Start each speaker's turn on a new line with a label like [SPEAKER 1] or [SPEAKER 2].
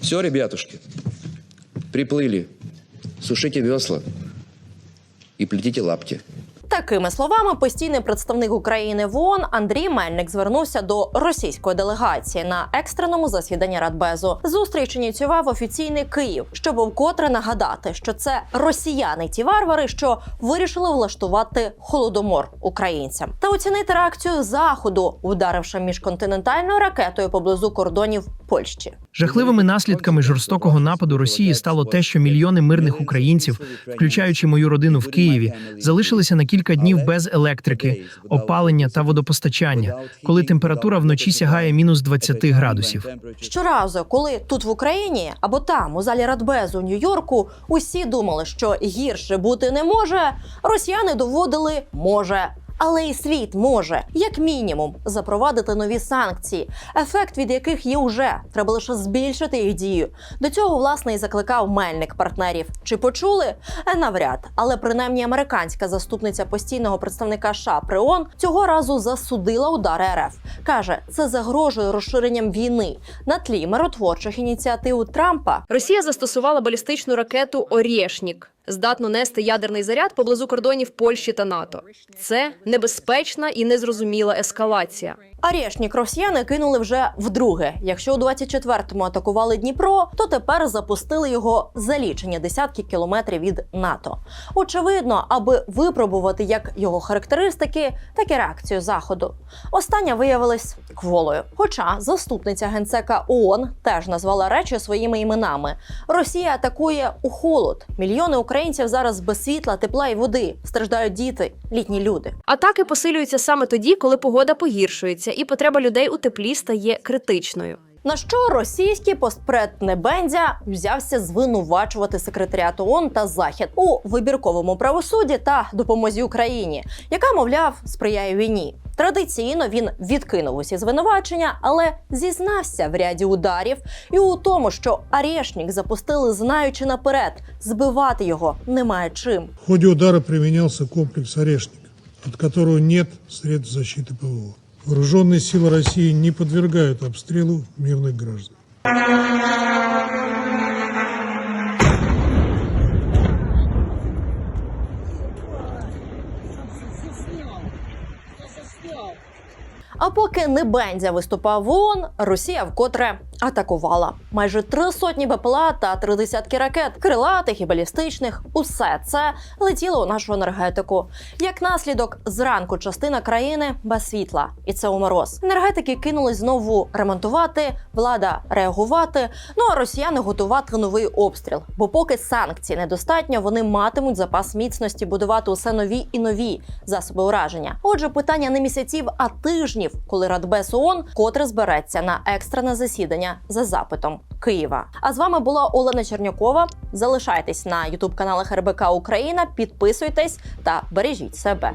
[SPEAKER 1] Все, ребятушки, приплыли. Сушите весла и плетите лапки.
[SPEAKER 2] Такими словами, постійний представник України в ООН Андрій Мельник звернувся до російської делегації на екстреному засіданні Радбезу. Зустріч ініціював офіційний Київ, щоб вкотре нагадати, що це росіяни, ті варвари, що вирішили влаштувати холодомор українцям, та оцінити реакцію заходу, вдаривши міжконтинентальною ракетою поблизу кордонів Польщі.
[SPEAKER 3] Жахливими наслідками жорстокого нападу Росії стало те, що мільйони мирних українців, включаючи мою родину в Києві, залишилися на кілька днів без електрики, опалення та водопостачання, коли температура вночі сягає мінус 20 градусів.
[SPEAKER 2] Щоразу, коли тут в Україні або там, у залі Радбезу Нью-Йорку, усі думали, що гірше бути не може, росіяни доводили може. Але і світ може, як мінімум, запровадити нові санкції, ефект від яких є уже. Треба лише збільшити їх дію. До цього власне і закликав мельник партнерів. Чи почули? Е, Навряд, але принаймні американська заступниця постійного представника США при ООН цього разу засудила удари РФ. каже, це загрожує розширенням війни на тлі миротворчих ініціатив Трампа.
[SPEAKER 4] Росія застосувала балістичну ракету Орєшнік, здатну нести ядерний заряд поблизу кордонів Польщі та НАТО. Це небезпечна і незрозуміла ескалація.
[SPEAKER 2] Арешнік росіяни кинули вже вдруге. Якщо у 24-му атакували Дніпро, то тепер запустили його за лічені десятки кілометрів від НАТО. Очевидно, аби випробувати як його характеристики, так і реакцію заходу. Остання виявилась кволою. Хоча заступниця генсека ООН теж назвала речі своїми іменами. Росія атакує у холод. Мільйони українців зараз без світла, тепла і води. Страждають діти, літні люди.
[SPEAKER 4] Атаки посилюються саме тоді, коли погода погіршується, і потреба людей у теплі стає критичною.
[SPEAKER 2] На що російський постпред Небензя взявся звинувачувати секретаріат ООН та Захід у вибірковому правосудді та допомозі Україні, яка, мовляв, сприяє війні. Традиційно він відкинув усі звинувачення, але зізнався в ряді ударів і у тому, що Арешнік запустили, знаючи наперед, збивати його немає чим.
[SPEAKER 5] В ходе удара применялся комплекс «Орешник», от которого нет средств защиты ПВО. Вооруженные силы России не подвергают обстрелу мирных граждан.
[SPEAKER 2] А поки Небензя виступав в ООН, Росія вкотре атакувала майже три сотні БПЛА та три десятки ракет, крилатих і балістичних. Усе це летіло у нашу енергетику. Як наслідок, зранку частина країни без світла, і це у мороз. Енергетики кинулись знову ремонтувати, влада реагувати. Ну а росіяни готувати новий обстріл. Бо поки санкцій недостатньо, вони матимуть запас міцності будувати усе нові і нові засоби ураження. Отже, питання не місяців, а тижнів, коли Радбез ООН котре збереться на екстрене засідання за запитом Києва. А з вами була Олена Чернякова. Залишайтесь на ютуб каналах РБК Україна, підписуйтесь та бережіть себе.